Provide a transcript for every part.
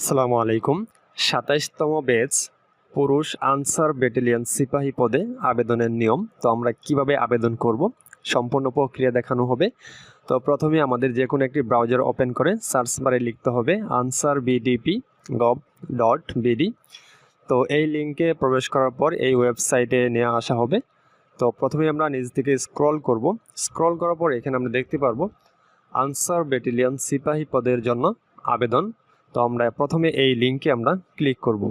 আসসালামু আলাইকুম। সাতাইশতম ব্যাচ, পুরুষ আনসার ব্যাটালিয়ন সিপাহী পদে আবেদনের নিয়ম। তো আমরা কীভাবে আবেদন করব? সম্পূর্ণ প্রক্রিয়া দেখানো হবে। তো প্রথমে আমাদের যে কোনো একটি ব্রাউজার ওপেন করে সার্চ বারে লিখতে হবে Ansar VDP gov dot BD. তো এই লিঙ্কে প্রবেশ করার পর এই ওয়েবসাইটে নিয়ে আসা হবে। তো প্রথমে আমরা নিজ থেকে স্ক্রল করব। স্ক্রল করার পর এখানে আমরা দেখতে পারব আনসার ব্যাটালিয়ন সিপাহী পদের জন্য আবেদন। তো আমরা প্রথমে এই লিঙ্কে আমরা ক্লিক করব।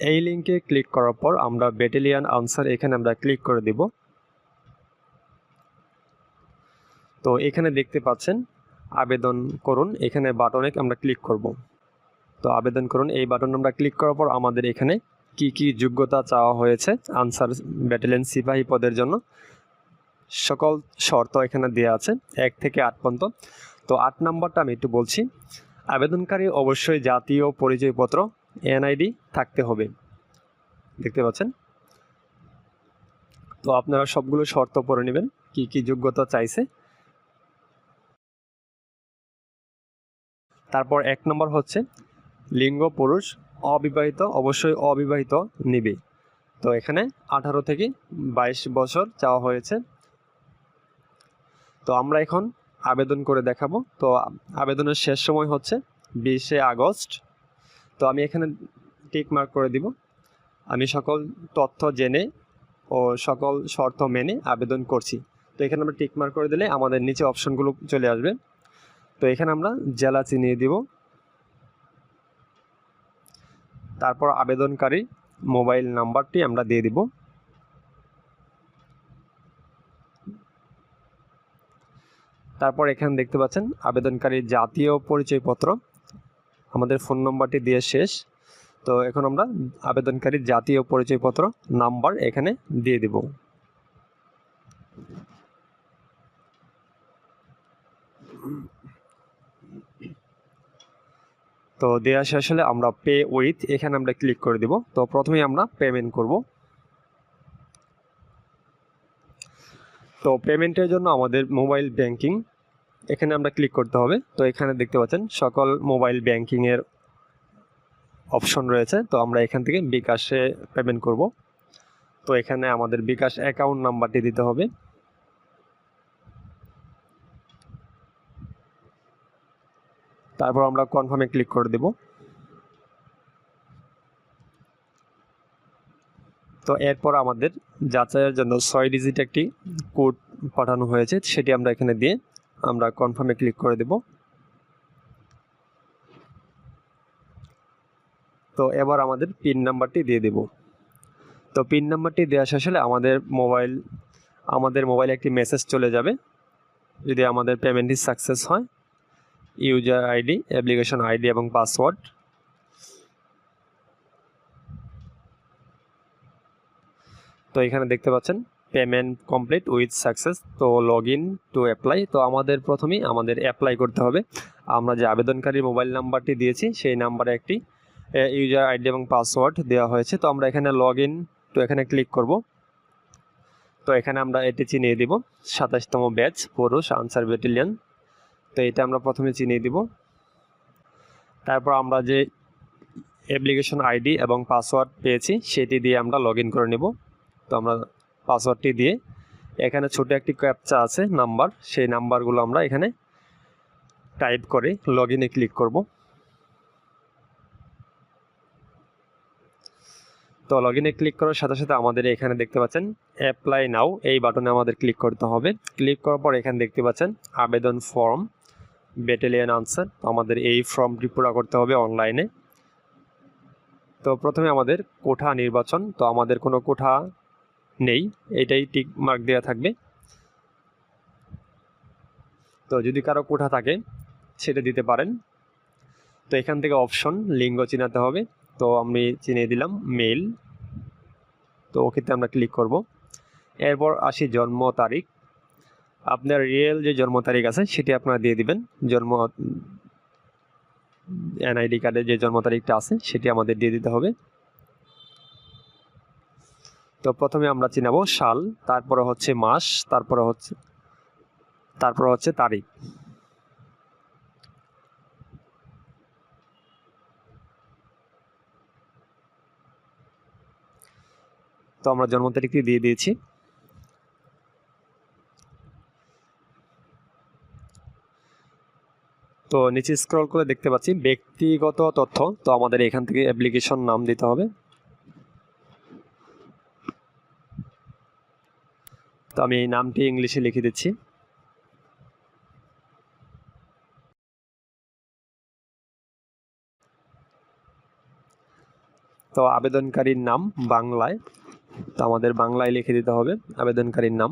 এই লিঙ্কে ক্লিক করার পর আমরা ব্যাটালিয়ান আনসার এখানে আমরা ক্লিক করে দিব। তো এখানে দেখতে পাচ্ছেন, আবেদন করুন, এখানে বাটনে আমরা ক্লিক করব। তো আবেদন করুন, এই বাটন আমরা ক্লিক করার পর আমাদের এখানে কি কি যোগ্যতা চাওয়া হয়েছে আনসার ব্যাটালিয়ন সিপাহী পদের জন্য সকল শর্ত এখানে দেওয়া আছে, এক থেকে আট পর্যন্ত। তো আট নাম্বারটা আমি একটু বলছি, আবেদনকারী অবশ্যই জাতীয় পরিচয়পত্র, এনআইডি থাকতে হবে। দেখতে পাচ্ছেন? তো আপনারা সবগুলো শর্ত পড়ে নেবেন, কি কি যোগ্যতা চাইছে। তারপর এক নম্বর হচ্ছে, লিঙ্গ পুরুষ অবিবাহিত, অবশ্যই অবিবাহিত নিবে। তো এখানে আঠারো থেকে বাইশ বছর চাওয়া হয়েছে। তো আমরা এখন আবেদন করে দেখাবো। তো আবেদনের শেষ সময় হচ্ছে বিশে আগস্ট। তো আমি এখানে টিক মার্ক করে দিব। আমি সকল তথ্য জেনে ও সকল শর্ত মেনে আবেদন করছি। তো এখানে আমরা টিক মার্ক করে দিলে আমাদের নিচে অপশনগুলো চলে আসবে। তো এখানে আমরা জেলা চিনিয়ে দিব। তারপর আবেদনকারী মোবাইল নাম্বারটি আমরা দিয়ে দিব। তারপর এখানে দেখতে পাচ্ছেন আবেদনকারীর জাতীয় পরিচয়পত্র। আমাদের ফোন নম্বরটি দিয়ে শেষ। তো এখন আমরা আবেদনকারীর জাতীয় পরিচয়পত্র নাম্বার এখানে দিয়ে দিব। তো দেওয়া শেষ হলে আমরা পে উইথ এখানে আমরা ক্লিক করে দিব। তো প্রথমেই আমরা পেমেন্ট করব। তো পেমেন্টের জন্য আমাদের মোবাইল ব্যাংকিং এখানে আমরা ক্লিক করতে হবে। তো এখানে দেখতে পাচ্ছেন, সকল মোবাইল ব্যাংকিংয়ের অপশন রয়েছে। তো আমরা এখান থেকে বিকাশে পেমেন্ট করব। তো এখানে আমাদের বিকাশ অ্যাকাউন্ট নাম্বারটি দিতে হবে। তারপর আমরা কনফার্মে ক্লিক করে দেব। তো এরপর আমাদের যাচাইয়ের জন্য ছয় ডিজিট একটি কোড পাঠানো হয়েছে, সেটি আমরা এখানে দিয়ে আমরা কনফার্মে ক্লিক করে দেব। তো এবার আমাদের পিন নাম্বারটি দিয়ে দেব। তো পিন নাম্বারটি দেওয়া শেষ হলে আমাদের মোবাইল আমাদের মোবাইলে একটি মেসেজ চলে যাবে। যদি আমাদের পেমেন্টটি সাকসেস হয় ইউজার আইডি অ্যাপ্লিকেশন আইডি এবং পাসওয়ার্ড তো এখানে দেখতে পাচ্ছেন পেমেন্ট কমপ্লিট উইথ সাকসেস তো লগ ইন টু অ্যাপ্লাই তো আমাদের প্রথমেই আমাদের অ্যাপ্লাই করতে হবে। আমরা যে আবেদনকারী মোবাইল নাম্বারটি দিয়েছি, সেই নাম্বারে একটি ইউজার আইডি এবং পাসওয়ার্ড দেওয়া হয়েছে। তো আমরা এখানে লগ ইন তো এখানে ক্লিক করব। তো এখানে আমরা এটি চিনিয়ে দিব, সাতাশতম ব্যাচ পুরুষ আনসার ব্যাটালিয়ন তো এটা আমরা প্রথমে চিনিয়ে দিব। তারপর আমরা যে অ্যাপ্লিকেশন আইডি এবং পাসওয়ার্ড পেয়েছি, সেটি দিয়ে আমরা লগ করে নেব। তো আমরা পাসওয়ার্ডটি দিয়ে এখানে ছোট একটি ক্যাপচা আছে নাম্বার সেই নাম্বারগুলো আমরা এখানে টাইপ করে লগ ইনে ক্লিক করব। তো লগ ইনে ক্লিক করার সাথে সাথে আমাদের এখানে দেখতে পাচ্ছেন অ্যাপ্লাই নাও এই বাটনে আমাদের ক্লিক করতে হবে। ক্লিক করার পর এখানে দেখতে পাচ্ছেন, আবেদন ফর্ম ব্যাটেলিয়ান আনসার আমাদের এই ফর্মটি পুরো করতে হবে অনলাইনে তো প্রথমে আমাদের কোঠা নির্বাচন। তো আমাদের কোনো কোঠা নেই, এটাই টিক মার্ক দেওয়া থাকবে। তো যদি কারও কোঠা থাকে, সেটা দিতে পারেন। তো এখান থেকে অপশন লিঙ্গ চিনাতে হবে। তো আমি চিনিয়ে দিলাম মেল তো ওকেতে আমরা ক্লিক করব। এরপর আসি জন্ম তারিখ। আপনার রিয়েল যে জন্ম তারিখ আছে, সেটি আপনারা দিয়ে দিবেন। জন্ম এনআইডি কার্ডের যে জন্ম তারিখটা আছে, সেটি আমাদের দিয়ে দিতে হবে। তো প্রথমে আমরা চিনাবো সাল, তারপরে হচ্ছে মাস, তারপরে হচ্ছে তারপরে হচ্ছে তারিখ। তো আমরা জন্ম তারিখটি দিয়ে দিয়েছি। তো নিচে স্ক্রল করে দেখতে পাচ্ছি, ব্যক্তিগত তথ্য। তো আমাদের এখান থেকে অ্যাপ্লিকেশন নাম দিতে হবে। তো আমি নামটি ইংলিশে লিখে দিচ্ছি। তো আবেদনকারীর নাম বাংলায়। তো আমাদের বাংলায় লিখে দিতে হবে, আবেদনকারীর নাম।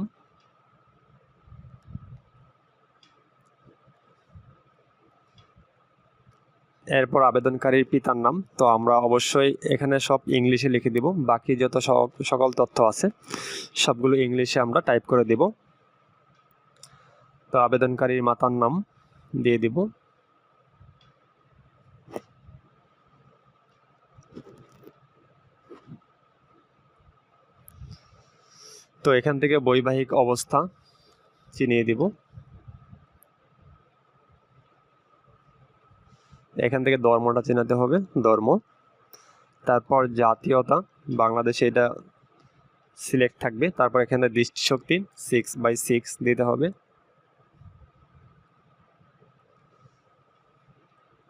এরপর আবেদনকারীর পিতার নাম। তো আমরা অবশ্যই এখানে সব ইংলিশে লিখে দিব। বাকি যত সক- সকল তথ্য আছে, সবগুলো ইংলিশে আমরা টাইপ করে দিব। তো আবেদনকারীর মাতার নাম দিয়ে দিব। তো এখান থেকে বৈবাহিক অবস্থা চিনিয়ে দিব। এখান থেকে ধর্মটা চেনাতে হবে, ধর্ম। তারপর জাতীয়তা, বাংলাদেশে এটা সিলেক্ট থাকবে। তারপর এখানে দৃষ্টিশক্তি সিক্স বাই সিক্স দিতে হবে।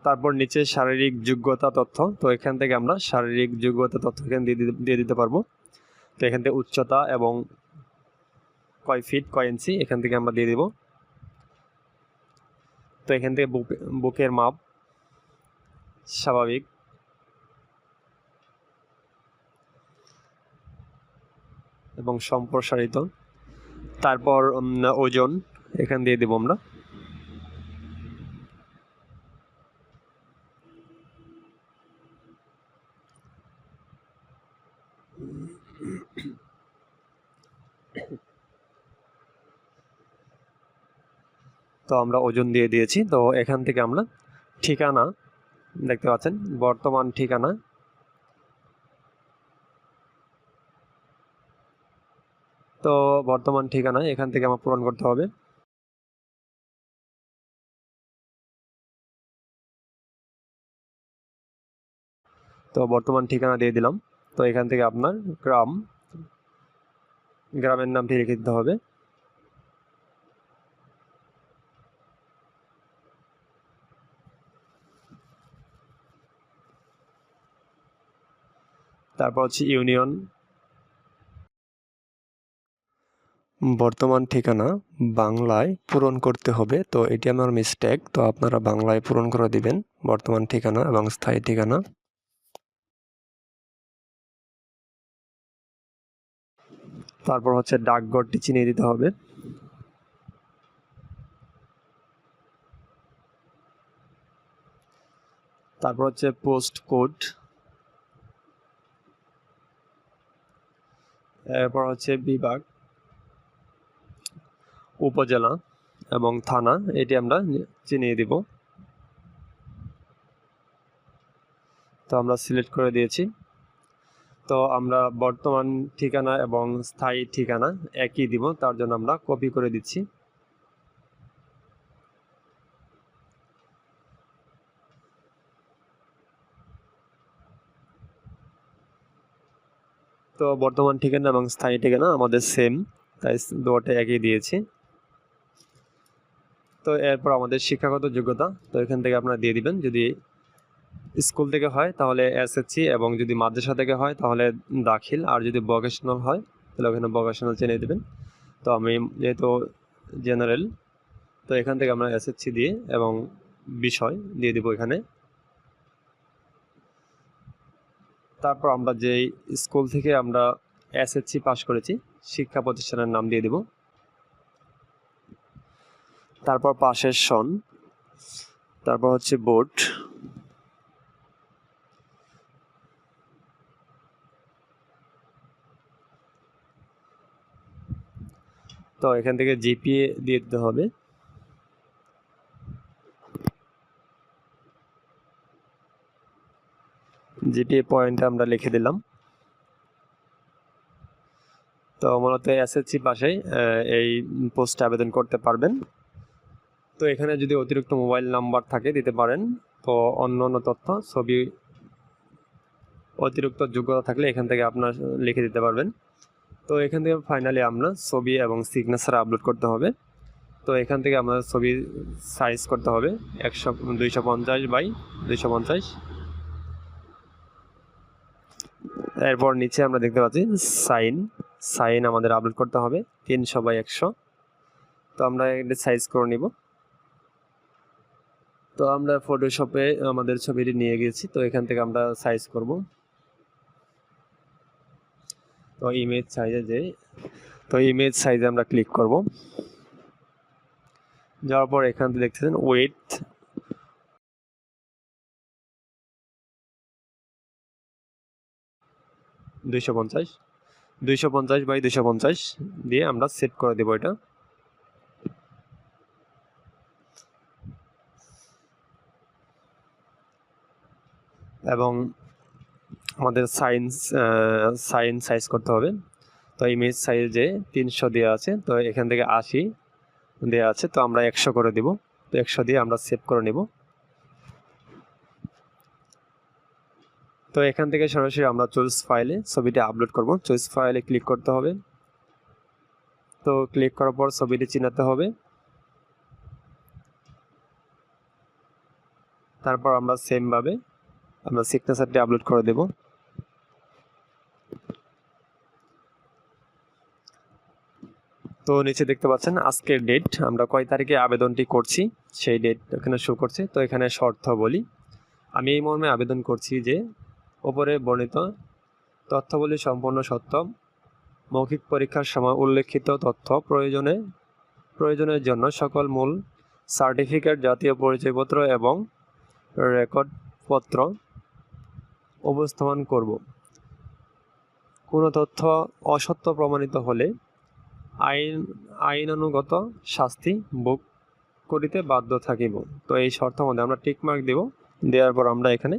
তারপর নিচে শারীরিক যোগ্যতা তথ্য, তো এখান থেকে আমরা শারীরিক যোগ্যতা তথ্য এখানে দিয়ে দিতে- পারব। তো এখান থেকে উচ্চতা এবং কয় ফিট কয় ইঞ্চি এখান থেকে আমরা দিয়ে দিব। তো এখান থেকে বুক- বুকের মাপ স্বাভাবিক। এবং সম্প্রসারিত। তারপর ওজন এখান দিয়ে দেব আমরা। তো আমরা ওজন দিয়ে দিয়েছি। তো এখান থেকে আমরা ঠিকানা দেখতে পাচ্ছেন, বর্তমান ঠিকানা। তো বর্তমান ঠিকানা, এখান থেকে আমার পূরণ করতে হবে। তো বর্তমান ঠিকানা দিয়ে দিলাম। তো এখান থেকে আপনার গ্রাম, গ্রামের নামটি লিখে দিতে হবে। তারপর হচ্ছে ইউনিয়ন। বর্তমান ঠিকানা বাংলায় পূরণ করতে হবে, তো এটি আমার মিস্টেক তো আপনারা বাংলায় পূরণ করে দিবেন বর্তমান ঠিকানা এবং স্থায়ী ঠিকানা। তারপর হচ্ছে ডাকঘরটি চিনিয়ে দিতে হবে। তারপর হচ্ছে পোস্ট কোড এরপর হচ্ছে বিভাগ, উপজেলা এবং থানা, এটি আমরা চিনিয়ে দিব। তো আমরা সিলেক্ট করে দিয়েছি। তো আমরা বর্তমান ঠিকানা এবং স্থায়ী ঠিকানা একই দিব, তার জন্য আমরা কপি করে দিচ্ছি। তো বর্তমান ঠিকানা এবং স্থায়ী ঠিকানা আমাদের সেম তাই দুটো একই দিয়েছি। তো এরপর আমাদের শিক্ষাগত যোগ্যতা, তো এখান থেকে আপনারা দিয়ে দিবেন। যদি স্কুল থেকে হয়, তাহলে এসএসসি এবং যদি মাদ্রাসা থেকে হয়, তাহলে দাখিল। আর যদি ভোকেশনাল হয়, তাহলে ওখানে ভোকেশনাল চেনে দেবেন। তো আমি যেহেতু জেনারেল তো এখান থেকে আমরা এসএসসি দিয়ে এবং বিষয় দিয়ে দিব এখানে। তারপর আমরা যেই স্কুল থেকে আমরা এসএসসি পাস করেছি, শিক্ষা প্রতিষ্ঠানের নাম দিয়ে দিব। তারপর পাশের সন, তারপর হচ্ছে বোর্ড। তো এখান থেকে জিপিএ দিয়ে দিতে হবে। জিপিএ পয়েন্ট আমরা লিখে দিলাম। তো মূলত এসএসসি আহ, এই পোস্টে আবেদন করতে পারবেন। তো এখানে যদি অতিরিক্ত মোবাইল নাম্বার থাকে দিতে পারেন তো অন্য অন্য তথ্য ছবি অতিরিক্ত যোগ্যতা থাকলে এখান থেকে আপনার লিখে দিতে পারবেন। তো এখান থেকে ফাইনালি আমরা ছবি এবং সিগনেচার আপলোড করতে হবে। তো এখান থেকে আমাদের ছবি সাইজ করতে হবে একশো দুইশো পঞ্চাশ বাই দুইশো পঞ্চাশ। এরপর নিচে আমরা দেখতে পাচ্ছি সাইন। সাইন আমাদের আপলোড করতে হবে। তিনশো বাই একশো তো আমরা এটা সাইজ করে নিব। তো আমরা ফটোশপে আমাদের ছবিটি নিয়ে গেছি। তো এখান থেকে আমরা সাইজ করব। তো ইমেজ সাইজে যে, তো ইমেজ সাইজে আমরা ক্লিক করব। যাওয়ার পর এখান থেকে দেখতেছেন ওয়েট দুইশো পঞ্চাশ। দুইশো পঞ্চাশ বাই দুইশো পঞ্চাশ দিয়ে আমরা সেট করে দেবো এটা। এবং আমাদের সাইন্স সাইন সাইজ করতে হবে। তো ইমেজ সাইজে তিনশো দেওয়া আছে, তো এখান থেকে আশি দেওয়া আছে, তো আমরা একশো করে দিব। তো একশো দিয়ে আমরা সেভ করে নেব। তো এখান থেকে সরাসরি আমরা চয়েস ফাইলে ছবিটি আপলোড করব। চয়েস ফাইলে ক্লিক করতে হবে। তো ক্লিক করার পর ছবিটি চিনাতে হবে। তারপর আমরা সেমভাবে আমরা সিগনেচারটি আপলোড করে দেব। তো নিচে দেখতে পাচ্ছেন আজকের ডেট আমরা কয় তারিখে আবেদনটি করছি? সেই ডেট এখানে শো করছে। তো এখানে শর্ত বলি আমি এই মর্মে আবেদন করছি যে ওপরে বর্ণিত তথ্যগুলি সম্পূর্ণ সত্য। মৌখিক পরীক্ষার সময় উল্লেখিত তথ্য প্রয়োজনে, প্রয়োজনের জন্য সকল মূল সার্টিফিকেট, জাতীয় পরিচয়পত্র এবং রেকর্ডপত্র উপস্থাপন করব। কোনো তথ্য অসত্য প্রমাণিত হলে আইন, আইনানুগত শাস্তি ভোগ করিতে বাধ্য থাকিব। তো এই শর্ত মধ্যে আমরা টিকমার্ক দেব। দেওয়ার পর আমরা এখানে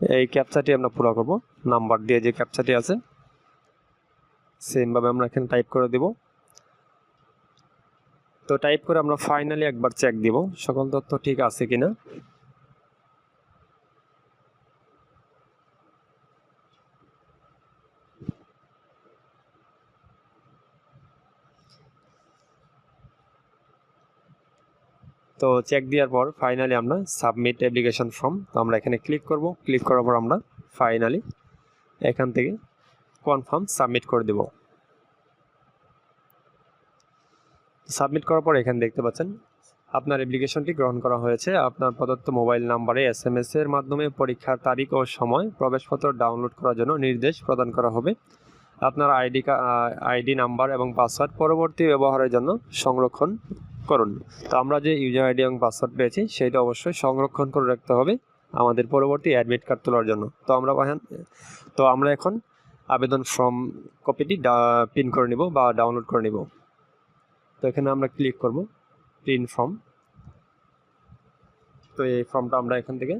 এই ক্যাপচাটি আমরা পুরো করব। নাম্বার দিয়ে যে ক্যাপচাটি আছে সেমভাবে আমরা এখানে টাইপ করে দেব। তো টাইপ করে আমরা ফাইনালি একবার চেক দিব। সকল তথ্য ঠিক আছে কিনা? তো চেক দেওয়ার পর ফাইনালি আমরা সাবমিট অ্যাপ্লিকেশন ফর্ম তো আমরা এখানে ক্লিক করব। ক্লিক করার পর আমরা ফাইনালি এখান থেকে কনফার্ম সাবমিট করে দেব। সাবমিট করার পর এখানে দেখতে পাচ্ছেন, আপনার অ্যাপ্লিকেশনটি গ্রহণ করা হয়েছে। আপনার প্রদত্ত মোবাইল নাম্বারে এস এম এর মাধ্যমে পরীক্ষার তারিখ ও সময় প্রবেশপত্র ডাউনলোড করার জন্য নির্দেশ প্রদান করা হবে। আপনার আইডি আইডি নাম্বার এবং পাসওয়ার্ড পরবর্তী ব্যবহারের জন্য সংরক্ষণ করুন। তো আমরা যে ইউজার আইডি এবং পাসওয়ার্ড পেয়েছি, সেটা অবশ্যই সংরক্ষণ করে রাখতে হবে আমাদের পরবর্তী অ্যাডমিট কার্ড তোলার জন্য। তো আমরা তো আমরা এখন আবেদন ফর্ম কপিটি প্রিন্ট করে নিব বা ডাউনলোড করে নিব। তো এখানে আমরা ক্লিক করব প্রিন্ট ফর্ম তো এই ফর্মটা আমরা এখান থেকে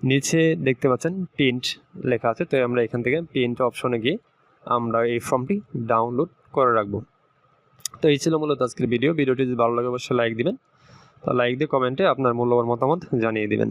নিচে দেখতে পাচ্ছেন প্রিন্ট লেখা আছে। তো আমরা এখান থেকে প্রিন্ট অপশনে গিয়ে আমরা এই ফর্মটি ডাউনলোড করে রাখব। তো এই ছিল মূলত আজকের ভিডিও ভিডিওটি যদি ভালো লাগে, অবশ্যই লাইক দিবেন। তো লাইক দিয়ে কমেন্টে আপনার মূল্যবান মতামত জানিয়ে দিবেন।